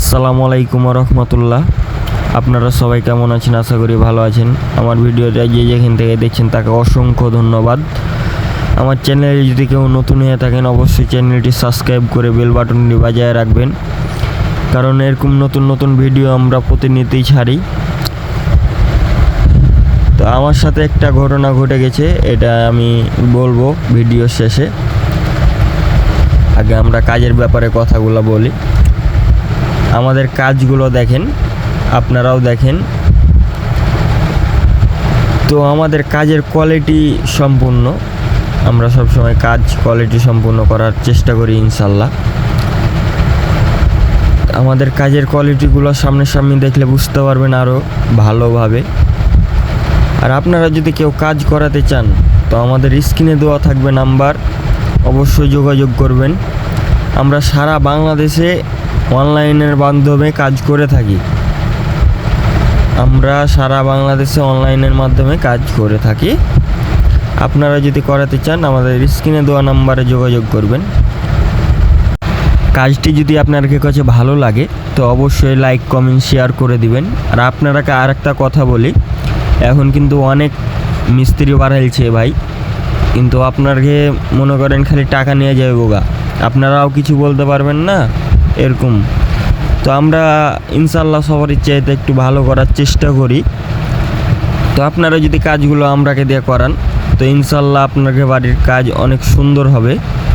আসসালামু আলাইকুম রহমতুল্লাহ আপনারা সবাই কেমন আছেন? আশা করি ভালো আছেন। আমার ভিডিওটা যে যেখান থেকে দেখছেন, তাকে অসংখ্য ধন্যবাদ। আমার চ্যানেলে যদি কেউ নতুন হয়ে থাকেন, অবশ্যই চ্যানেলটি সাবস্ক্রাইব করে বেল বাটনটি বাজায় রাখবেন। কারণ এরকম নতুন নতুন ভিডিও আমরা প্রতিনিয়তই ছাড়ি। তো আমার সাথে একটা ঘটনা ঘটে গেছে, এটা আমি বলব ভিডিও শেষে। আগে আমরা কাজের ব্যাপারে কথাগুলো বলি। আমাদের কাজগুলো দেখেন, আপনারাও দেখেন। তো আমাদের কাজের কোয়ালিটি সম্পূর্ণ। আমরা সবসময় কাজ কোয়ালিটি সম্পূর্ণ করার চেষ্টা করি, ইনশাল্লাহ। আমাদের কাজের কোয়ালিটিগুলো সামনে দেখলে বুঝতে পারবেন আরও ভালোভাবে। আর আপনারা যদি কেউ কাজ করাতে চান, তো আমাদের স্ক্রিনে দেওয়া থাকবে নাম্বার। অবশ্যই যোগাযোগ করবেন। আমরা সারা বাংলাদেশে অনলাইনের মাধ্যমে কাজ করে থাকি। আমরা সারা বাংলাদেশে অনলাইনের মাধ্যমে কাজ করে থাকি। আপনারা যদি করাতে চান, আমাদের স্ক্রিনে দেওয়া নাম্বারে যোগাযোগ করবেন। কাজটি যদি আপনার কাছে ভালো লাগে, তো অবশ্যই লাইক, কমেন্ট, শেয়ার করে দিবেন। আর আপনারাকে আর একটা কথা বলি, এখন কিন্তু অনেক মিস্ত্রি বাড়াইছে ভাই। কিন্তু আপনাকে মনে করেন খালি টাকা নিয়ে যাবে বোগা আপনারাও কিছু বলতে পারবেন না? এরকম। তো আমরা ইনশাল্লাহ সবারই চাইতে একটু ভালো করার চেষ্টা করি। তো আপনারা যদি কাজগুলো আমরাকে দিয়ে করান, তো ইনশাল্লাহ আপনাকে বাড়ির কাজ অনেক সুন্দর হবে।